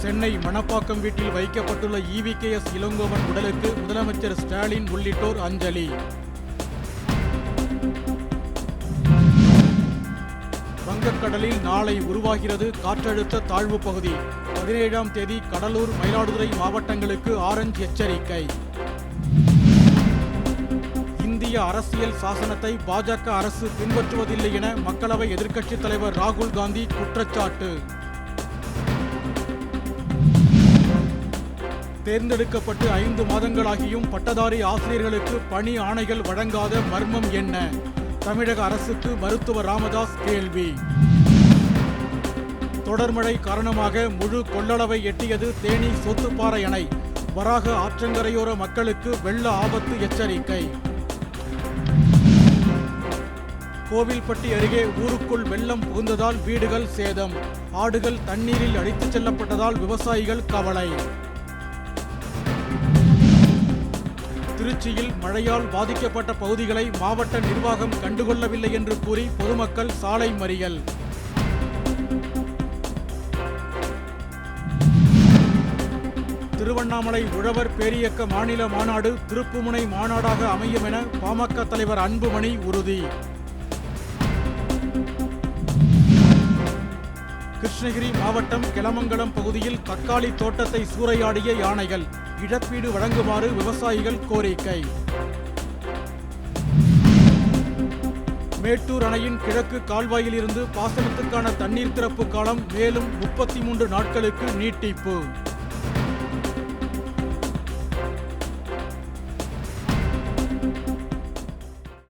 சென்னை மணப்பாக்கம் வீட்டில் வைக்கப்பட்டுள்ள இவிகேஎஸ் இளங்கோவன் உடலுக்கு முதலமைச்சர் ஸ்டாலின் உள்ளிட்டோர் அஞ்சலி. வங்கக்கடலில் நாளை உருவாகிறது காற்றழுத்த தாழ்வு பகுதி. பதினேழாம் தேதி கடலூர் மயிலாடுதுறை மாவட்டங்களுக்கு ஆரஞ்ச் எச்சரிக்கை. இந்திய அரசியல் சாசனத்தை பாஜக அரசு பின்பற்றுவதில்லை என மக்களவை எதிர்க்கட்சித் தலைவர் ராகுல் காந்தி குற்றச்சாட்டு. தேர்ந்தெடுக்கப்பட்டு ஐந்து மாதங்களாகியும் பட்டதாரி ஆசிரியர்களுக்கு பணி ஆணைகள் வழங்காத மர்மம் என்ன? தமிழக அரசுக்கு மருத்துவர் ராமதாஸ் கேள்வி. தொடர்மழை காரணமாக முழு கொள்ளளவை எட்டியது தேனி சொத்துப்பாறை அணை. வராக ஆற்றங்கரையோர மக்களுக்கு வெள்ள ஆபத்து எச்சரிக்கை. கோவில்பட்டி அருகே ஊருக்குள் வெள்ளம் புகுந்ததால் வீடுகள் சேதம். ஆடுகள் தண்ணீரில் அடித்துச் செல்லப்பட்டதால் விவசாயிகள் கவலை. திருச்சியில் மழையால் பாதிக்கப்பட்ட பகுதிகளை மாவட்ட நிர்வாகம் கண்டுகொள்ளவில்லை என்று கூறி பொதுமக்கள் சாலை மறியல். திருவண்ணாமலை உழவர் பேரியக்க மாநில மாநாடு திருப்புமுனை மாநாடாக அமையும் என பாமக தலைவர் அன்புமணி உறுதி. கிருஷ்ணகிரி மாவட்டம் கிளமங்கலம் பகுதியில் தக்காளி தோட்டத்தை சூறையாடிய யானைகள் இழப்பீடு வழங்குமாறு விவசாயிகள் கோரிக்கை. மேட்டூர் அணையின் கிழக்கு கால்வாயிலிருந்து பாசனத்துக்கான தண்ணீர் திறப்பு காலம் மேலும் முப்பத்தி மூன்று நாட்களுக்கு நீட்டிப்பு.